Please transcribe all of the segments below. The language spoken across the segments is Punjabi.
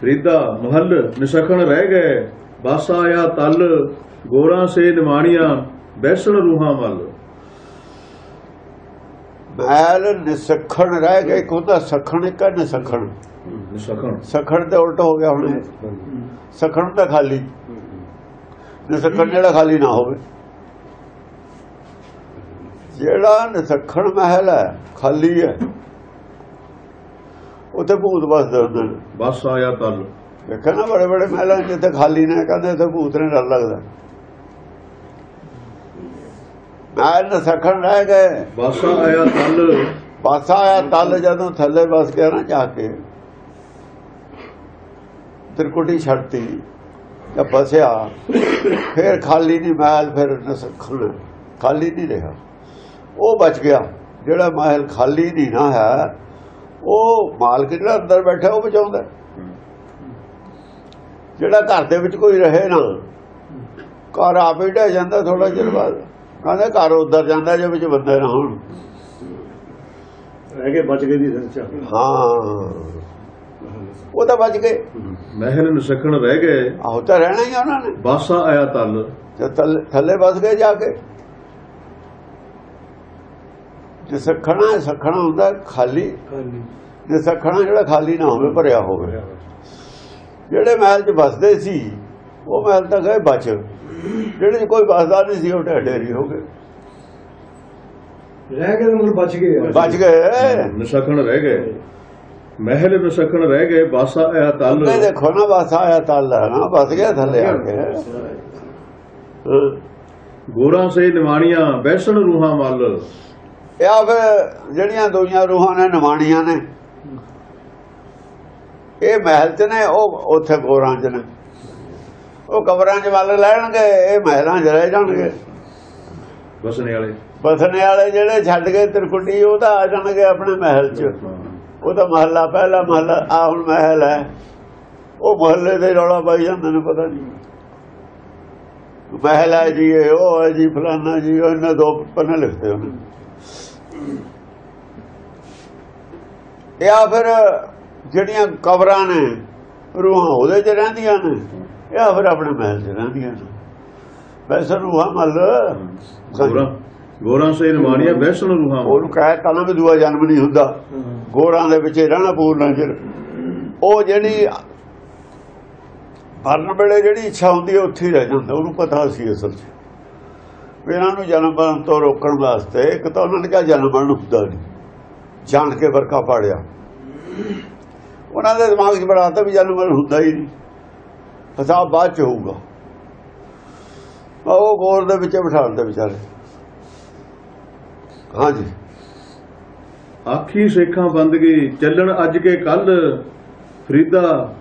ਫਰੀਦਾ ਮਹਲ ਨਿਸਖਣ ਰਹਿ ਗਏ। ਬਸ ਆਇਆ ਤਲ ਗੋਰਾਂ ਸੇ ਨਿਮਾਣੀਆਂ ਬੈਸਣ ਰੂਹਾਂ ਮਲ। ਮੈਲ ਨਿਸਖਣ ਰਹਿ ਗਏ ਕੋਦਾ ਸਖਣ ਹੈ ਨਿਸਖਣ। ਨਿਸਖਣ। ਸਖਣ ਤੇ ਉਲਟ ਹੋ ਗਿਆ ਹੁਣ। ਸਖਣ ਤਾਂ ਖਾਲੀ। ਨਿਸਖਣ ਜਿਹੜਾ ਖਾਲੀ ਨਾ ਹੋਵੇ। ਜਿਹੜਾ ਨਿਸਖਣ ਮਹਿਲ ਹੈ ਖਾਲੀ ਹੈ। ਉੱਥੇ ਭੂਤ ਵਸਦੇ ਹੁੰਦੇ ਨੇ ਬਸ ਆਇਆ ਤਲ ਵੇਖਿਆ ਨਾ ਬੜੇ ਬੜੇ ਮਹਿਲਾਂ ਜਿੱਥੇ ਖਾਲੀ ਨੇ ਕਹਿੰਦੇ ਉੱਥੇ ਭੂਤ ਨੇ ਡਰ ਲੱਗਦਾ। ਮਹਿਲ ਨਿਸਖਣ ਰਹਿ ਗਏ। ਬਸ ਆਇਆ ਤਲ। ਪਾਸਾ ਆਇਆ ਤਲ ਜਦੋਂ ਥੱਲੇ ਬਸ ਗਿਆ ਨਾ ਜਾ ਕੇ। ਤਿਰਕੁਟੀ ਛੱਡਤੀ ਤਾਂ ਬਸਿਆ ਫਿਰ ਖਾਲੀ ਨਹੀਂ ਮਹਿਲ ਫਿਰ ਨਸਖਣ ਖਾਲੀ ਨਹੀਂ ਰਿਹਾ। ਉਹ ਬਚ ਗਿਆ। ਜਿਹੜਾ ਮਹਿਲ ਖਾਲੀ ਨਹੀਂ ਨਾ ਹੈ ਉਹ ਮਾਲਕ ਜਿਹੜਾ ਅੰਦਰ ਬੈਠਾ ਉਹ ਬਚਾਉਂਦਾ। ਜਿਹੜਾ ਘਰ ਦੇ ਵਿੱਚ ਕੋਈ ਰਹੇ ਨਾ ਘਰ ਆਪੇ ਢਹਿ ਜਾਂਦਾ ਥੋੜਾ ਚਿਰ ਬਾਅਦ। ਕਹਿੰਦੇ ਘਰ ਉਧਰ ਜਾਂਦਾ ਜੇ ਵਿੱਚ ਬੰਦੇ ਨਾ ਹੋਣ। ਰਹਿ ਕੇ ਬਚ ਗਏ ਦੀ ਸੰਚਾ ਹਾਂ। ਉਹ ਤਾਂ ਬਚ ਗਏ। ਮਹਿਲ ਨਿਸਖਣ ਰਹਿ ਗਏ। ਆਹੋ ਤਾਂ ਰਹਿਣਾ ਹੀ ਉਹਨਾਂ ਨੇ। ਬਸ ਆਇਆ ਤਲ। ਤੇ ਥੱਲੇ- ਥੱਲੇ ਬਸ ਗਏ ਜਾ ਕੇ। ਜੇ ਸਖਣਾ ਸਖਣਾ ਹੁੰਦਾ ਖਾਲੀ। ਜੇ ਸਖਣਾ ਜਿਹੜਾ ਖਾਲੀ ਨਾ ਹੋਵੇ ਭਰਿਆ ਹੋਵੇ। ਜਿਹੜੇ ਮਹਿਲ 'ਚ ਬਸਦੇ ਸੀ ਉਹ ਮਹਿਲ ਤਾਂ ਗਏ ਬਚ। ਜਿਹੜੇ ਕੋਈ ਬਸਦਾ ਨਹੀਂ ਸੀ ਉਹ ਢੇਰੀ ਹੋ ਗਏ। ਰਹਿ ਕੇ ਮਤਲਬ ਬਚ ਗਏ। ਬਚ ਗਏ। ਨਿਸਖਣ ਰਹਿ ਗਏ। ਮਹਿਲ ਨਿਸਖਣ ਰਹਿ ਗਏ ਬਸ ਆਇਆ ਤਲ। ਦੇਖੋ ਨਾ ਬਸ ਆਇਆ ਤਲ ਹੈ ਨਾ ਬਸ ਗਿਆ ਥੱਲੇ ਆ ਕੇ। ਗੋਰਾਂ ਸੇ ਨਿਮਾਣੀਆਂ ਬੈਸਣ ਰੂਹਾਂ ਮਲ ਇਹ ਆ ਫਿਰ ਜਿਹੜੀਆਂ ਦੁਨੀਆਂ ਰੂਹਾਂ ਨੇ ਨਿਮਾਣੀਆਂ ਨੇ ਇਹ ਮਹਿਲ 'ਚ ਨੇ ਉਹ ਉੱਥੇ ਗੋਰਾਂ 'ਚ ਨੇ। ਉਹ ਕਬਰਾਂ 'ਚ ਵੱਲ ਲੈਣਗੇ ਇਹ ਮਹਿਲਾਂ 'ਚ ਰਹਿ ਜਾਣਗੇ। ਬਸਣੇ ਵਾਲੇ। ਬਸਣੇ ਵਾਲੇ ਜਿਹੜੇ ਛੱਡ ਗਏ ਤਿਰਕੁਟੀ ਉਹ ਤਾਂ ਆ ਜਾਣਗੇ ਆਪਣੇ ਮਹਿਲ 'ਚ। ਉਹ ਤਾਂ ਮਹੱਲਾ ਪਹਿਲਾ ਮਹੱਲਾ ਆ ਹੁਣ ਮਹਿਲ ਹੈ। ਉਹ ਮਹੱਲੇ ਦੇ ਰੌਲਾ ਪਾਈ ਜਾਂਦੇ ਨੇ ਪਤਾ ਨਹੀਂ। ਮਹਿਲ ਹੈ ਜੀ ਉਹ ਹੈ ਜੀ ਫਲਾਨਾ ਜੀ ਉਹ ਇਹਨਾਂ ਦੋ ਪੰਨੇ ਲਿਖਦੇ ਉਹਨੇ ਇਹ ਫਿਰ ਜਿਹੜੀਆਂ ਕਬਰਾਂ ਨੇ ਰੂਹਾਂ ਉਹਦੇ 'ਚ ਰਹਿੰਦੀਆਂ ਨੇ ਇਹ ਆ ਫਿਰ ਆਪਣੇ ਮਹਿਲ 'ਚ ਰਹਿੰਦੀਆਂ ਨੇ। ਵੈਸੇ ਰੂਹਾਂ ਮੱਲ ਗੋਰਾਂ ਸੇ ਨਿਮਾਣੀਆਂ ਬੈਸਣ ਰੂਹਾਂ। ਉਹਨੂੰ ਕਹਿ ਤਾ ਨਾ ਵੀ ਦੂਆ ਜਨਮ ਨਹੀਂ ਹੁੰਦਾ। ਗੋਰਾਂ ਦੇ ਵਿੱਚ ਰਹਿਣਾ ਪੂਰਨਾ ਚਿਰ ਉਹ ਜਿਹੜੀ ਮਰਨ ਵੇਲੇ ਜਿਹੜੀ ਇੱਛਾ ਹੁੰਦੀ ਹੈ ਉੱਥੇ ਹੀ ਰਹਿ ਜਾਂਦਾ। ਉਹਨੂੰ ਪਤਾ ਸੀ ਅਸਲ 'ਚ। ਇਹਨਾਂ ਨੂੰ ਜਨਮ ਮਰਨ ਤੋਂ ਰੋਕਣ ਵਾਸਤੇ ਇੱਕ ਤਾਂ ਉਹਨਾਂ ਨੇ ਕਿਹਾ ਜਨਮ ਮਰਨ ਹੁੰਦਾ ਨਹੀਂ ਜਾਣ ਕੇ ਵਰਕਾ ਪਾੜਿਆ। ਉਹਨਾਂ ਦੇ ਦਿਮਾਗ 'ਚ ਬਣਾਤਾ ਵੀ ਜਨਮ ਮਰਨ ਹੁੰਦਾ ਹੀ ਨਹੀਂ ਹਿਸਾਬ ਬਾਅਦ 'ਚ ਹੋਊਗਾ। ਉਹ ਗੋਲ ਦੇ ਵਿੱਚ ਬਿਠਾਉਂਦੇ ਵਿਚਾਰੇ। ਹਾਂਜੀ। ਆਖੀ ਸੇਖਾਂ ਬੰਦਗੀ ਚੱਲਣ ਅੱਜ ਕੇ ਕੱਲ, ਫਰੀਦਾ।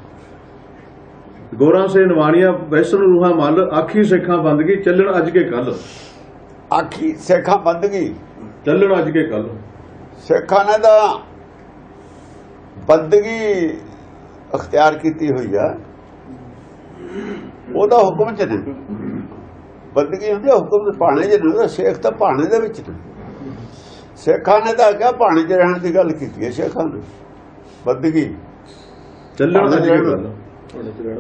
ਗੋਰਾਂ ਸੇ ਨਿਮਾਣੀਆਂ ਬੈਸਣ ਰੂਹਾਂ ਮਲ, ਆਖੀ ਸੇਖਾਂ ਬੰਦਗੀ ਚੱਲਣ ਅੱਜ ਕੇ ਕੱਲ। ਆਖੀ ਸੇਖਾਂ ਬੰਦਗੀ ਚੱਲਣ ਅੱਜ ਕੇ ਕੱਲ ਸਿੱਖਾਂ ਨੇ ਤਾਂ ਬੰਦਗੀ ਅਖਤਿਆਰ ਕੀਤੀ ਹੋਈ ਆ। ਉਹਦਾ ਹੁਕਮ ਚ ਨੇ। ਬੰਦਗੀ ਹੁੰਦੀ ਹੁਕਮ ਦੇ ਪਾਣੇ ਚ ਨੇ। ਸ਼ੇਖ ਤਾਂ ਪਾਣੇ ਦੇ ਵਿੱਚ ਨੇ। ਸਿੱਖਾਂ ਨੇ ਤਾਂ ਕਿਹਾ ਪਾਣੇ 'ਚ ਰਹਿਣ ਦੀ ਗੱਲ ਕੀਤੀ ਹੈ ਸਿੱਖਾਂ ਨੇ। ਬੰਦਗੀ। ਚੱਲਣ ਅੱਜ ਕੇ ਕੱਲ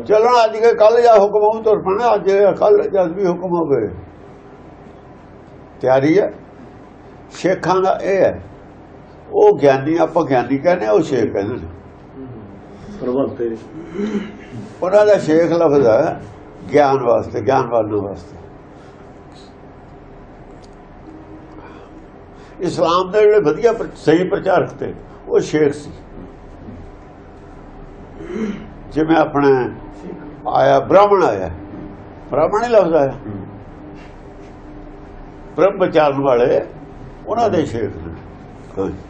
ਚਲੋ ਅੱਜ ਕੇ ਕੱਲ ਜਾ ਹੁਕਮ ਹੋਊ ਤੁਰ ਪਣਾ। ਅੱਜ ਕੱਲ ਜਦ ਵੀ ਹੁਕਮ ਹੋਵੇ। ਤਿਆਰੀ ਹੈ। ਸ਼ੇਖਾਂ ਦਾ ਇਹ ਹੈ। ਉਹ ਗਿਆਨੀ ਆਪਾਂ ਗਿਆਨੀ ਕਹਿੰਦੇ ਉਹ ਸ਼ੇਖ ਕਹਿੰਦੇ ਨੇ। ਪ੍ਰਭੰਤੇ ਉਹਨਾਂ ਦਾ ਸ਼ੇਖ ਲਫ਼ਜ਼ ਹੈ ਗਿਆਨ ਵਾਸਤੇ ਗਿਆਨ ਵਾਲੋਂ ਵਾਸਤੇ। ਇਸਲਾਮ ਦੇ ਜਿਹੜੇ ਵਧੀਆ ਸਹੀ ਪ੍ਰਚਾਰਕ ਤੇ ਉਹ ਸ਼ੇਖ ਸੀ। ਜਿਵੇਂ ਆਪਣੇ ਆਇਆ ਬ੍ਰਾਹਮਣ ਆਇਆ। ਬ੍ਰਾਹਮਣ ਹੀ ਲਫ਼ਜ਼ ਆਇਆ। ਬ੍ਰਹਮ ਵਿਚਾਰਨ ਵਾਲੇ ਉਹਨਾਂ ਦੇ ਸ਼ੇਖ ਨੇ।